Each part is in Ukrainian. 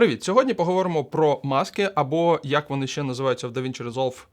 Привіт! Сьогодні поговоримо про маски, або як вони ще називаються в DaVinci Resolve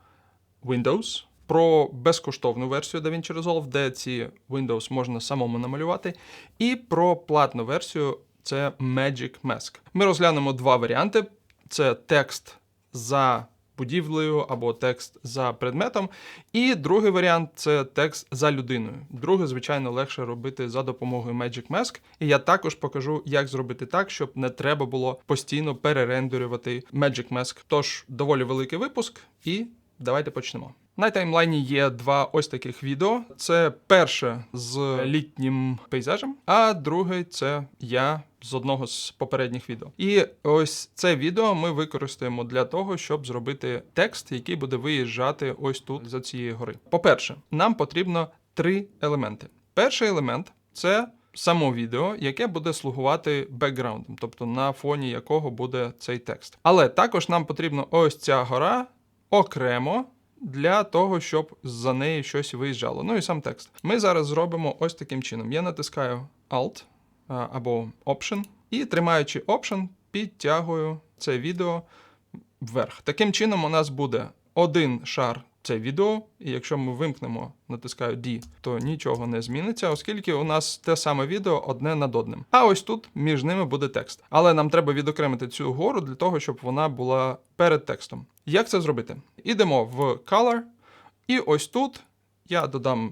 Windows, про безкоштовну версію DaVinci Resolve, де ці Windows можна самому намалювати, і про платну версію це Magic Mask. Ми розглянемо два варіанти: це текст за будівлею або текст за предметом. І другий варіант це текст за людиною. Друге, звичайно, легше робити за допомогою Magic Mask. І я також покажу, як зробити так, щоб не треба було постійно перерендерювати Magic Mask. Тож доволі великий випуск, і давайте почнемо. На таймлайні є два ось таких відео. Це перше з літнім пейзажем, а друге це я з одного з попередніх відео. І ось це відео ми використаємо для того, щоб зробити текст, який буде виїжджати ось тут за цієї гори. По-перше, нам потрібно три елементи. Перший елемент це само відео, яке буде слугувати бекграундом, тобто на фоні якого буде цей текст. Але також нам потрібно ось ця гора окремо для того, щоб за неї щось виїжджало. Ну і сам текст. Ми зараз зробимо ось таким чином. Я натискаю Alt або Option, і тримаючи Option, підтягую це відео вверх. Таким чином, у нас буде один шар це відео, і якщо ми вимкнемо, натискаю D, то нічого не зміниться, оскільки у нас те саме відео одне над одним. А ось тут між ними буде текст. Але нам треба відокремити цю гору для того, щоб вона була перед текстом. Як це зробити? Ідемо в Color, і ось тут я додам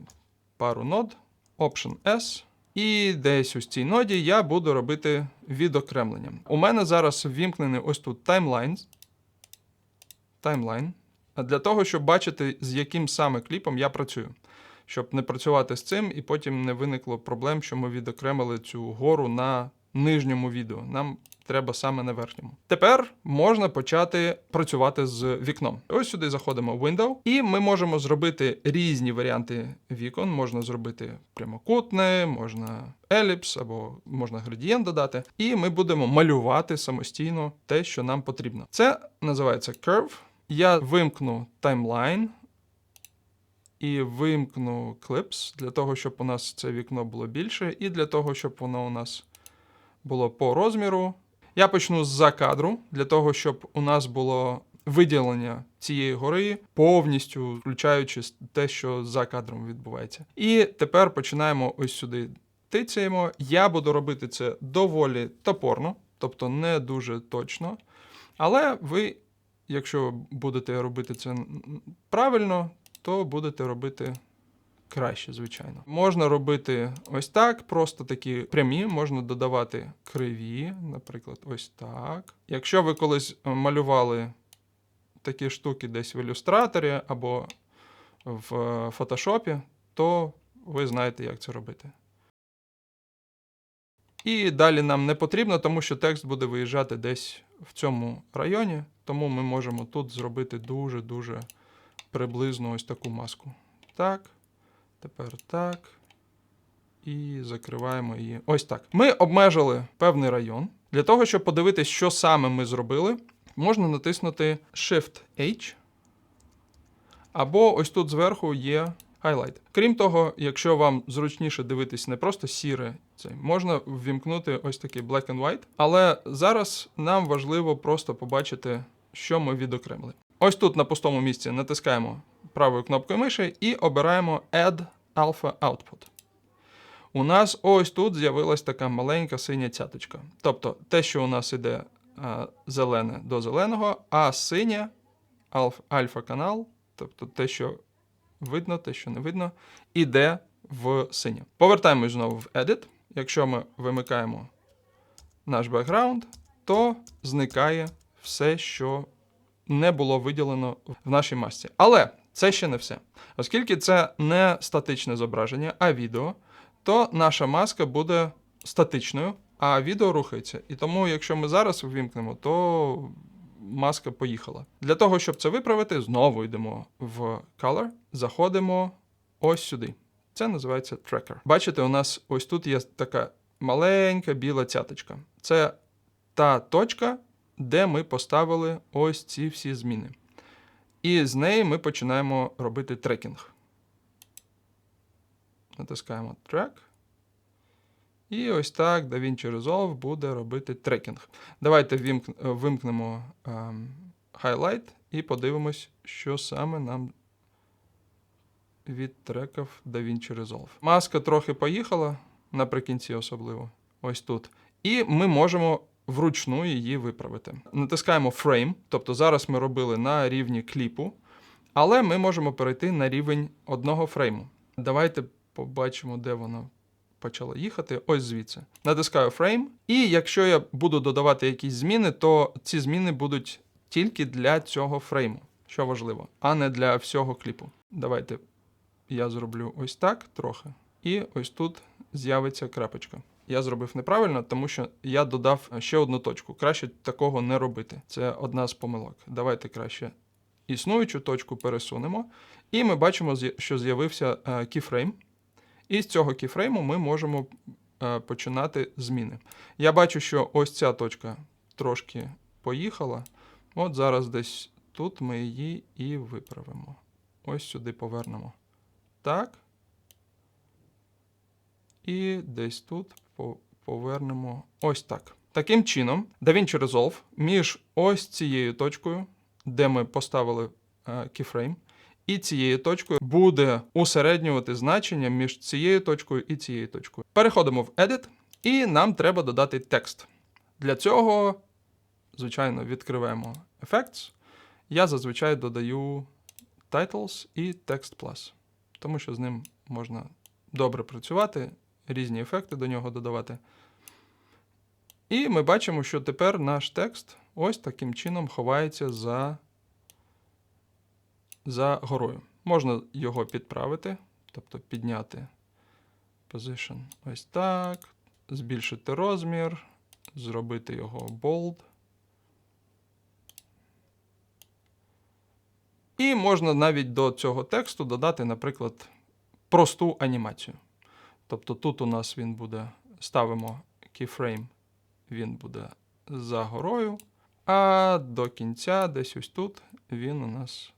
пару нод, Option S. І десь у цій ноді я буду робити відокремлення. У мене зараз ввімкнений ось тут таймлайн. Таймлайн. Для того, щоб бачити, з яким саме кліпом я працюю. Щоб не працювати з цим, і потім не виникло проблем, що ми відокремили цю гору на нижньому відео. Нам треба саме на верхньому. Тепер можна почати працювати з вікном. Ось сюди заходимо в Window, і ми можемо зробити різні варіанти вікон. Можна зробити прямокутне, можна еліпс або можна градієнт додати. І ми будемо малювати самостійно те, що нам потрібно. Це називається Curve. Я вимкну таймлайн і вимкну Clips для того, щоб у нас це вікно було більше, і для того, щоб воно у нас було по розміру. Я почну з-за кадру, для того, щоб у нас було виділення цієї гори, повністю включаючи те, що за кадром відбувається. І тепер починаємо ось сюди тицяємо. Я буду робити це доволі топорно, тобто не дуже точно. Але ви, якщо будете робити це правильно, то будете робити краще, звичайно. Можна робити ось так, просто такі прямі, можна додавати криві, наприклад, ось так. Якщо ви колись малювали такі штуки десь в ілюстраторі або в фотошопі, то ви знаєте, як це робити. І далі нам не потрібно, тому що текст буде виїжджати десь в цьому районі, тому ми можемо тут зробити дуже-дуже приблизно ось таку маску. Так. Тепер так. І закриваємо її. Ось так. Ми обмежили певний район. Для того, щоб подивитися, що саме ми зробили, можна натиснути Shift-H. Або ось тут зверху є Highlight. Крім того, якщо вам зручніше дивитись не просто сіре, це можна ввімкнути ось такий Black and White. Але зараз нам важливо просто побачити, що ми відокремили. Ось тут на пустому місці натискаємо правою кнопкою миші і обираємо Add Alpha Output. У нас ось тут з'явилась така маленька синя цяточка. Тобто те, що у нас іде а, зелене до зеленого, а синє альфа-канал, тобто те, що видно, те, що не видно, іде в синє. Повертаємось знову в Edit. Якщо ми вимикаємо наш бекграунд, то зникає все, що не було виділено в нашій масці. Але це ще не все. Оскільки це не статичне зображення, а відео, то наша маска буде статичною, а відео рухається. І тому, якщо ми зараз увімкнемо, то маска поїхала. Для того, щоб це виправити, знову йдемо в Color, заходимо ось сюди. Це називається Tracker. Бачите, у нас ось тут є така маленька біла цяточка. Це та точка, де ми поставили ось ці всі зміни. І з неї ми починаємо робити трекінг. Натискаємо Track. І ось так DaVinci Resolve буде робити трекінг. Давайте е, вимкнемо ем, highlight і подивимось, що саме нам відтрекав DaVinci Resolve. Маска трохи поїхала, наприкінці особливо, ось тут. І ми можемо вручну її виправити. Натискаємо Frame, тобто зараз ми робили на рівні кліпу, але ми можемо перейти на рівень одного фрейму. Давайте побачимо, де воно почало їхати. Ось звідси. Натискаю Frame, і якщо я буду додавати якісь зміни, то ці зміни будуть тільки для цього фрейму, що важливо, а не для всього кліпу. Давайте я зроблю ось так трохи, і ось тут з'явиться крапочка. Я зробив неправильно, тому що я додав ще одну точку. Краще такого не робити. Це одна з помилок. Давайте краще існуючу точку пересунемо. І ми бачимо, що з'явився е, кіфрейм. І з цього кіфрейму ми можемо е, починати зміни. Я бачу, що ось ця точка трошки поїхала. От зараз десь тут ми її і виправимо. Ось сюди повернемо. Так. І десь тут повернемо ось так. Таким чином, DaVinci Resolve між ось цією точкою, де ми поставили е, кіфрейм, і цією точкою буде усереднювати значення між цією точкою і цією точкою. Переходимо в Edit, і нам треба додати текст. Для цього, звичайно, відкриваємо Effects. Я зазвичай додаю Titles і Text Plus, тому що з ним можна добре працювати, різні ефекти до нього додавати. І ми бачимо, що тепер наш текст ось таким чином ховається за, за горою. Можна його підправити, тобто підняти position ось так, збільшити розмір, зробити його bold. І можна навіть до цього тексту додати, наприклад, просту анімацію. Тобто тут у нас він буде, ставимо keyframe, він буде за горою, а до кінця, десь ось тут, він у нас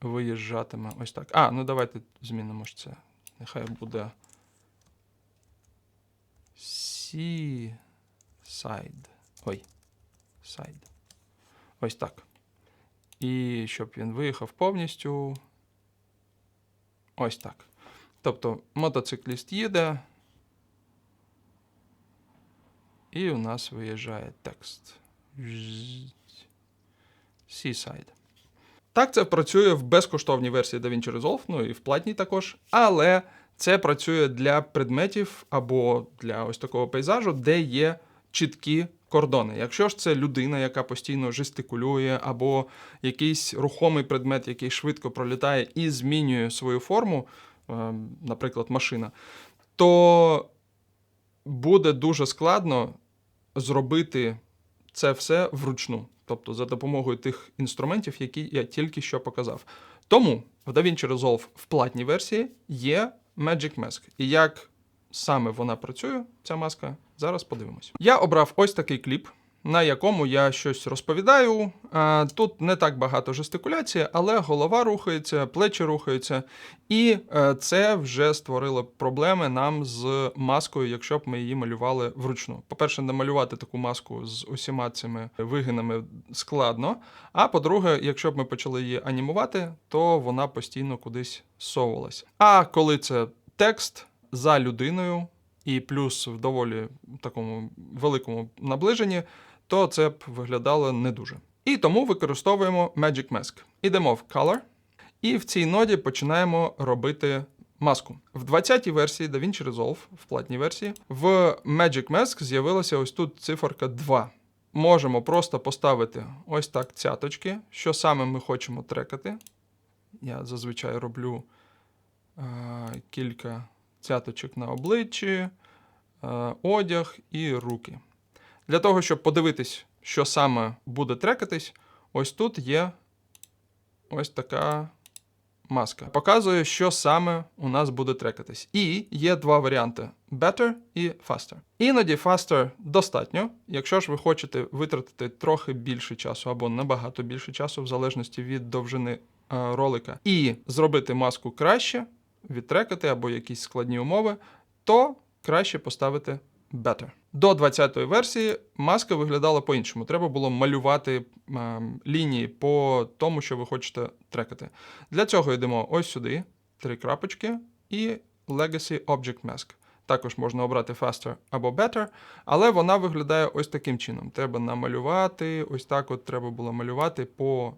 виїжджатиме ось так. А, ну давайте змінимо ж це. Нехай буде Seaside. Ой. Side. Ось так. І щоб він виїхав повністю. Ось так. Тобто мотоцикліст їде. І у нас виїжджає текст. Seaside. Так, це працює в безкоштовній версії DaVinci Resolve, ну і в платній також. Але це працює для предметів або для ось такого пейзажу, де є чіткі кордони. Якщо ж це людина, яка постійно жестикулює, або якийсь рухомий предмет, який швидко пролітає і змінює свою форму, наприклад, машина, то буде дуже складно зробити це все вручну, тобто за допомогою тих інструментів, які я тільки що показав. Тому в DaVinci Resolve в платній версії є Magic Mask. І як саме вона працює, ця маска, зараз подивимось. Я обрав ось такий кліп, на якому я щось розповідаю. Тут не так багато жестикуляції, але голова рухається, плечі рухаються. І е, це вже створило проблеми нам з маскою, якщо б ми її малювали вручну. По-перше, намалювати таку маску з усіма цими вигинами складно. А по-друге, якщо б ми почали її анімувати, то вона постійно кудись совувалась. А коли це текст за людиною, і плюс в доволі такому великому наближенні, то це б виглядало не дуже. І тому використовуємо Magic Mask. Ідемо в Color, і в цій ноді починаємо робити маску. В 20-й версії DaVinci Resolve, в платній версії, в Magic Mask з'явилася ось тут циферка 2. Можемо просто поставити ось так цяточки, що саме ми хочемо трекати. Я зазвичай роблю е, кілька цяточок на обличчі, е, одяг і руки. Для того, щоб подивитись, що саме буде трекатись, ось тут є ось така маска. Показує, що саме у нас буде трекатись. І є два варіанти: Better і Faster. Іноді Faster достатньо. Якщо ж ви хочете витратити трохи більше часу або набагато більше часу, в залежності від довжини е, ролика, і зробити маску краще, відтрекати або якісь складні умови, то краще поставити Better. До 20-ї версії маска виглядала по-іншому. Треба було малювати ем, лінії по тому, що ви хочете трекати. Для цього йдемо ось сюди, три крапочки, і Legacy Object Mask. Також можна обрати Faster або Better, але вона виглядає ось таким чином. Треба намалювати, ось так от треба було малювати по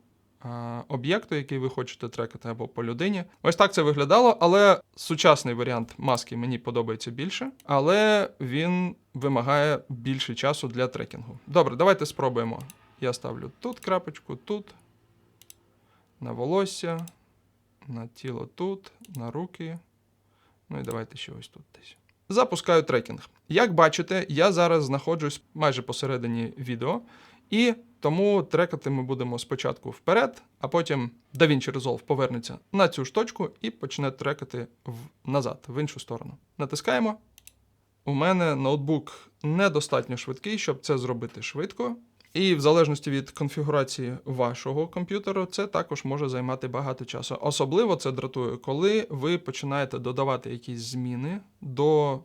об'єкту, який ви хочете трекати, або по людині. Ось так це виглядало, але сучасний варіант маски мені подобається більше, але він вимагає більше часу для трекінгу. Добре, давайте спробуємо. Я ставлю тут крапочку, тут, на волосся, на тіло тут, на руки. Ну і давайте ще ось тут десь. Запускаю трекінг. Як бачите, я зараз знаходжусь майже посередині відео, і тому трекати ми будемо спочатку вперед, а потім DaVinci Resolve повернеться на цю ж точку і почне трекати в... назад, в іншу сторону. Натискаємо. У мене ноутбук недостатньо швидкий, щоб це зробити швидко. І в залежності від конфігурації вашого комп'ютера, це також може займати багато часу. Особливо це дратує, коли ви починаєте додавати якісь зміни до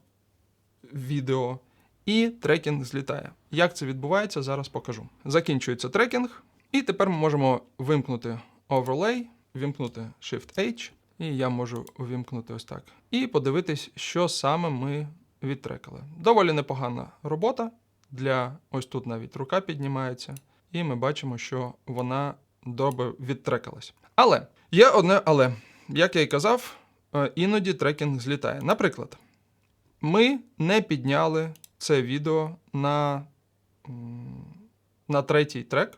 відео, і трекінг злітає. Як це відбувається, зараз покажу. Закінчується трекінг, і тепер ми можемо вимкнути Overlay, вимкнути Shift-H, і я можу увімкнути ось так. І подивитись, що саме ми відтрекали. Доволі непогана робота. Для ось тут навіть рука піднімається, і ми бачимо, що вона добре відтрекалась. Але є одне але. Як я і казав, е, іноді трекінг злітає. Наприклад, ми не підняли це відео на, на третій трек,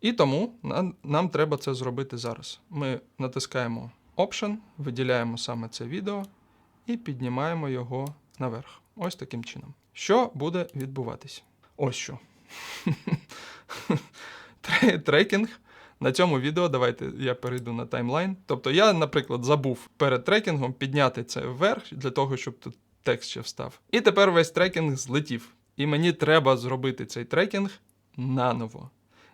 і тому нам, нам треба це зробити зараз. Ми натискаємо Option, виділяємо саме це відео і піднімаємо його наверх. Ось таким чином. Що буде відбуватись? Ось що. Трекінг. На цьому відео давайте я перейду на таймлайн. Тобто я, наприклад, забув перед трекінгом підняти це вверх для того, щоб тут текст ще встав. І тепер весь трекінг злетів. І мені треба зробити цей трекінг наново.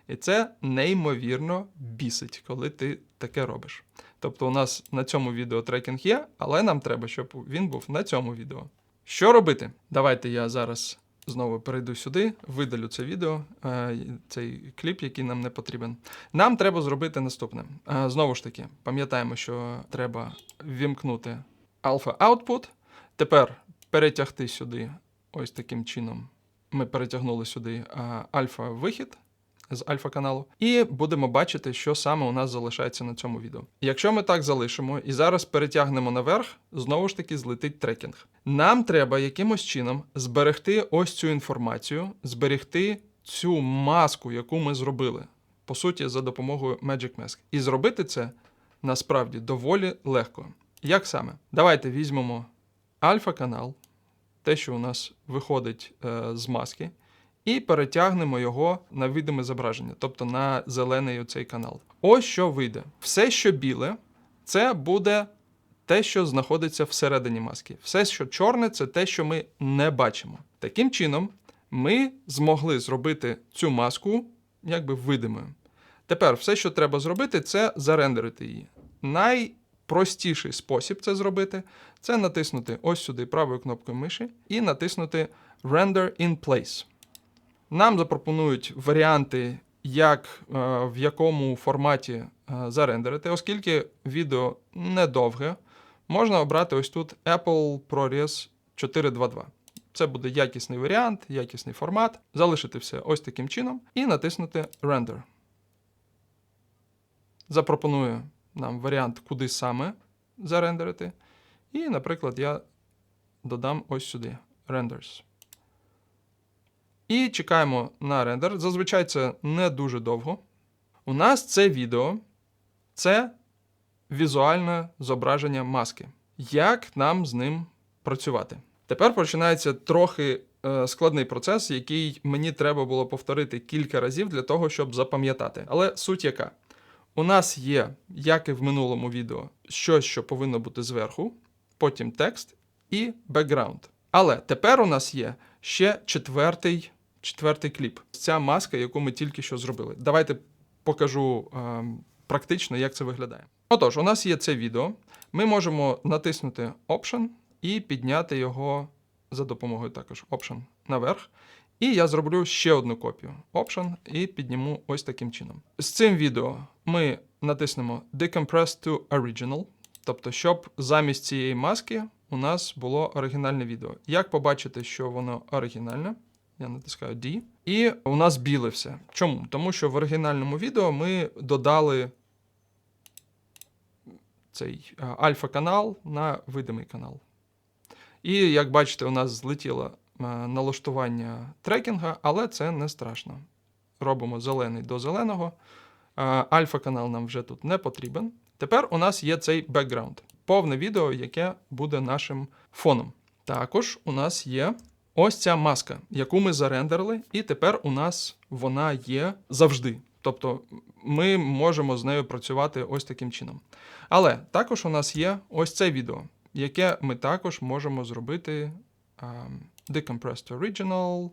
І це неймовірно бісить, коли ти таке робиш. Тобто, у нас на цьому відео трекінг є, але нам треба, щоб він був на цьому відео. Що робити? Давайте я зараз знову перейду сюди, видалю це відео, е, цей кліп, який нам не потрібен. Нам треба зробити наступне. Е, Знову ж таки, пам'ятаємо, що треба ввімкнути Alpha Output. Тепер перетягти сюди ось таким чином. Ми перетягнули сюди альфа вихід з альфа каналу, і будемо бачити, що саме у нас залишається на цьому відео. Якщо ми так залишимо і зараз перетягнемо наверх, знову ж таки злетить трекінг. Нам треба якимось чином зберегти ось цю інформацію, зберегти цю маску, яку ми зробили, по суті, за допомогою Magic Mask. І зробити це насправді доволі легко. Як саме? Давайте візьмемо альфа-канал, те, що у нас виходить е, з маски, і перетягнемо його на видиме зображення, тобто на зелений оцей канал. Ось що вийде. Все, що біле, це буде те, що знаходиться всередині маски. Все, що чорне, це те, що ми не бачимо. Таким чином, ми змогли зробити цю маску якби видимою. Тепер все, що треба зробити, це зарендерити її. Найпростіший спосіб це зробити це натиснути ось сюди правою кнопкою миші і натиснути Render in Place. Нам запропонують варіанти, як е, в якому форматі е, зарендерити, оскільки відео недовге, можна обрати ось тут Apple ProRes 422. Це буде якісний варіант, якісний формат. Залишити все ось таким чином і натиснути Render. Запропонує нам варіант, куди саме зарендерити. І, наприклад, я додам ось сюди Renders. І чекаємо на рендер. Зазвичай це не дуже довго. У нас це відео це візуальне зображення маски. Як нам з ним працювати? Тепер починається трохи е, складний процес, який мені треба було повторити кілька разів для того, щоб запам'ятати. Але суть яка? У нас є, як і в минулому відео, щось, що повинно бути зверху, потім текст і бекграунд. Але тепер у нас є ще четвертий, четвертий кліп. Ця маска, яку ми тільки що зробили. Давайте покажу е, практично, як це виглядає. Отож, у нас є це відео. Ми можемо натиснути Option і підняти його за допомогою також Option наверх. І я зроблю ще одну копію Option і підніму ось таким чином. З цим відео ми натиснемо Decompress to Original, тобто, щоб замість цієї маски у нас було оригінальне відео. Як побачити, що воно оригінальне? Я натискаю D. І у нас біле все. Чому? Тому що в оригінальному відео ми додали цей альфа-канал на видимий канал. І як бачите, у нас злетіло налаштування трекінга, але це не страшно. Робимо зелений до зеленого. Альфа-канал нам вже тут не потрібен. Тепер у нас є цей бекграунд, повне відео, яке буде нашим фоном. Також у нас є ось ця маска, яку ми зарендерили, і тепер у нас вона є завжди. Тобто ми можемо з нею працювати ось таким чином. Але також у нас є ось це відео, яке ми також можемо зробити um, Decompress Original,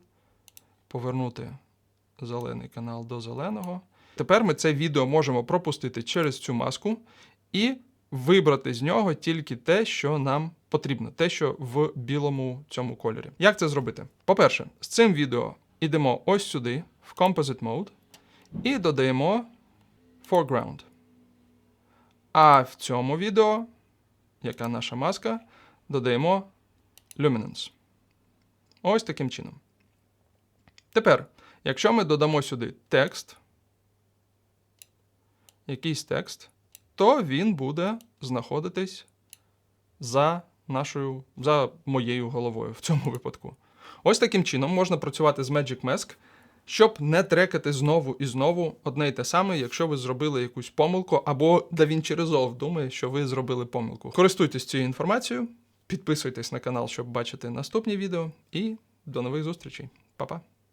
повернути зелений канал до зеленого. Тепер ми це відео можемо пропустити через цю маску і вибрати з нього тільки те, що нам потрібно, те, що в білому цьому кольорі. Як це зробити? По-перше, з цим відео йдемо ось сюди, в Composite Mode, і додаємо foreground. А в цьому відео, яка наша маска, додаємо luminance. Ось таким чином. Тепер, якщо ми додамо сюди текст, якийсь текст, то він буде знаходитись за нашою, за моєю головою в цьому випадку. Ось таким чином можна працювати з Magic Mask, щоб не трекати знову і знову одне й те саме, якщо ви зробили якусь помилку, або DaVinci Resolve думає, що ви зробили помилку. Користуйтесь цією інформацією, підписуйтесь на канал, щоб бачити наступні відео, і до нових зустрічей. Па-па!